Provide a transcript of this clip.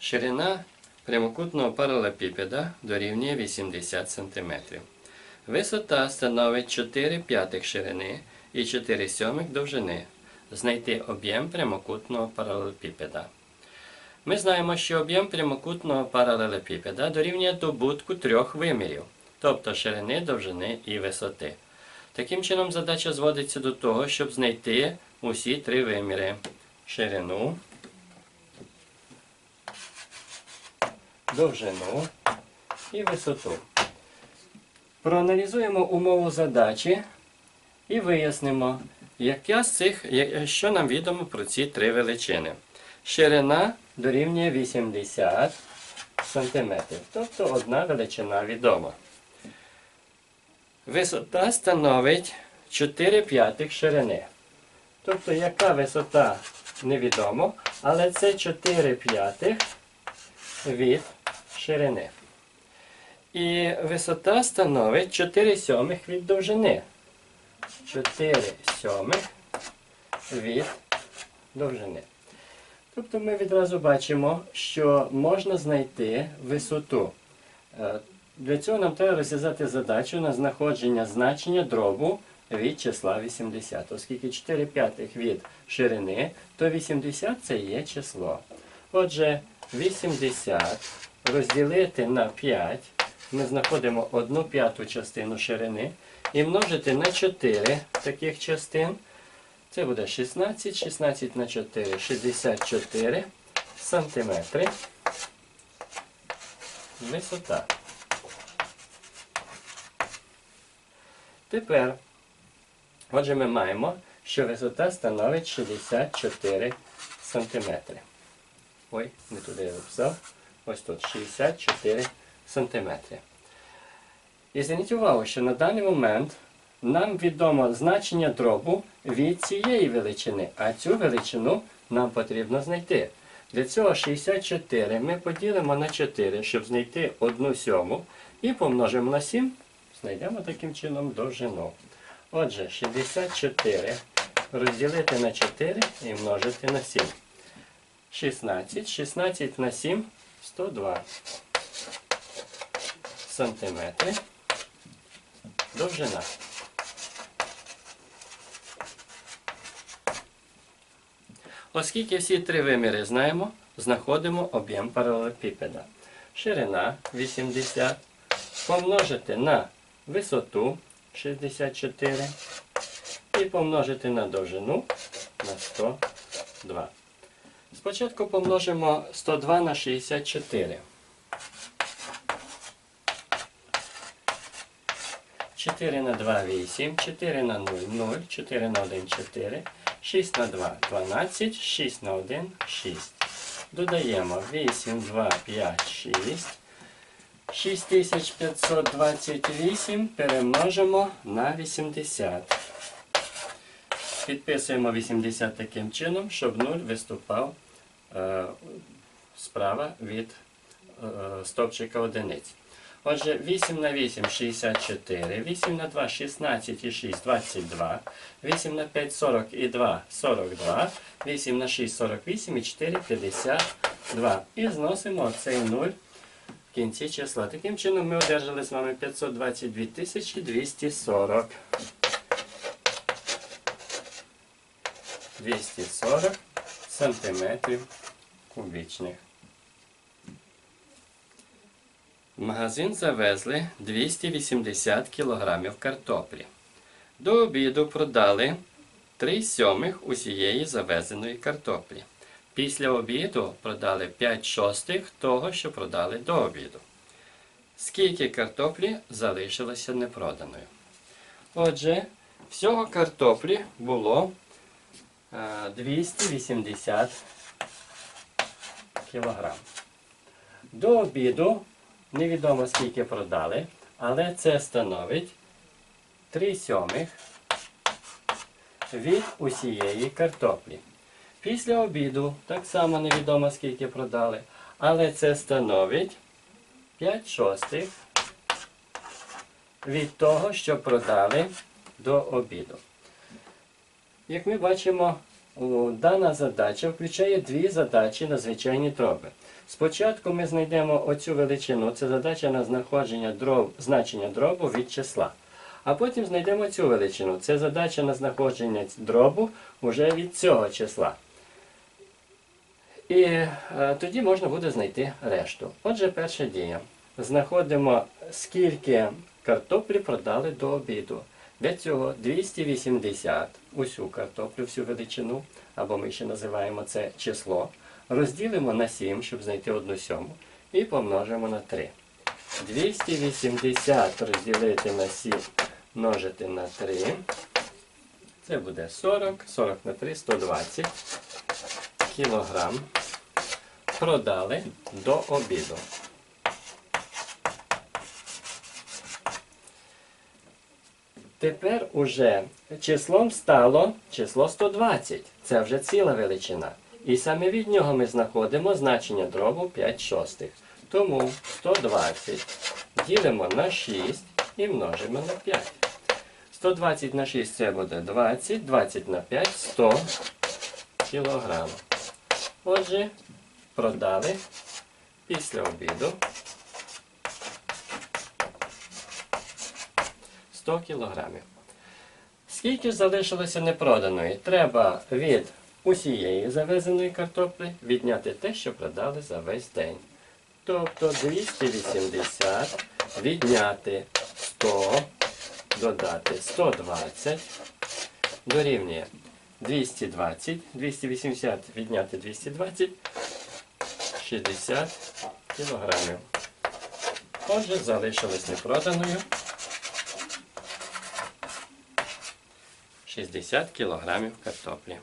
Ширина прямокутного паралепіпеда дорівнює 80 см. Висота становить 4 п'ятих ширини і 4 сьомих довжини. Знайти об'єм прямокутного паралелепіпеда. Ми знаємо, що об'єм прямокутного паралелепіпеда дорівнює добутку трьох вимірів, тобто ширини, довжини і висоти. Таким чином, задача зводиться до того, щоб знайти усі три виміри: ширину, довжину і висоту. Проаналізуємо умову задачі і вияснимо, яка з цих, що нам відомо про ці три величини. Ширина дорівнює 80 см, тобто одна величина відома. Висота становить 4 п'ятих ширини. Тобто, яка висота невідомо, але це 4 п'ятих від ширини. І висота становить 4 сьомих від довжини. 4 сьомих від довжини. Тобто ми відразу бачимо, що можна знайти висоту. Е, Для цього нам треба розв'язати задачу на знаходження значення дробу від числа 80. Оскільки 4 п'ятих від ширини, то 80 це є число. Отже, 80 розділити на 5, ми знаходимо 1 п'яту частину ширини і множити на 4 таких частин. Це буде 16, 16 на 4, 64 сантиметри. Висота. Тепер, отже, ми маємо, що висота становить 64 сантиметри. Ой, не туди я записав. Ось тут 64 сантиметри. І зверніть увагу, що на даний момент нам відомо значення дробу від цієї величини, а цю величину нам потрібно знайти. Для цього 64 ми поділимо на 4, щоб знайти 1 сьому, і помножимо на 7, знайдемо таким чином довжину. Отже, 64 розділити на 4 і множити на 7. 16, 16 на 7, 102 сантиметри. Довжина. Оскільки всі три виміри знаємо, знаходимо об'єм паралелепіпеда. Ширина 80 помножити на висоту 64 і помножити на довжину на 102. Спочатку помножимо 102 на 64. 4 на 2 8, 4 на 0 0, 4 на 1 4, 6 на 2 12, 6 на 1 6. Додаємо 8, 2, 5, 6. 6528 перемножимо на 80. Підписуємо 80 таким чином, щоб 0 виступав справа від е, стовпчика одиниць. Отже, 8 на 8 64, 8 на 2 16 і 6 22, 8 на 5 40 і 2 42, 8 на 6 48 і 4 52. І зносимо цей 0 в кінці числа. Таким чином ми одержали з вами 522 тисячі 240. 240 сантиметрів кубічних. В магазин завезли 280 кг картоплі. До обіду продали 3 сьомих усієї завезеної картоплі. Після обіду продали 5 шостих того, що продали до обіду. Скільки картоплі залишилося непроданою? Отже, всього картоплі було 280 кг. До обіду невідомо скільки продали, але це становить 3 сьомих від усієї картоплі. Після обіду так само невідомо скільки продали, але це становить 5 шостих від того, що продали до обіду. Як ми бачимо, дана задача включає дві задачі на звичайні дроби. Спочатку ми знайдемо оцю величину, це задача на знаходження дроб, значення дробу від числа. А потім знайдемо цю величину. Це задача на знаходження дробу вже від цього числа. І е, тоді можна буде знайти решту. Отже, перша дія. Знаходимо, скільки картоплі продали до обіду. Для цього 280 усю картоплю, всю величину, або ми ще називаємо це число, розділимо на 7, щоб знайти одну сьому, і помножимо на 3. 280 розділити на 7 множити на 3. Це буде 40, 40 на 3, 120 кілограм. Продали до обіду. Тепер уже числом стало число 120. Це вже ціла величина. І саме від нього ми знаходимо значення дробу 5 шостих. Тому 120 ділимо на 6 і множимо на 5. 120 на 6 це буде 20, 20 на 5 100 кілограм. Отже, продали після обіду 100 кілограмів. Скільки ж залишилося непроданої? Треба від усієї завезеної картоплі відняти те, що продали за весь день. Тобто 280 відняти 100, додати 120, дорівнює 220, 280 відняти 220, 60 кілограмів. Отже, залишилось непроданою 60 кілограмів картоплі.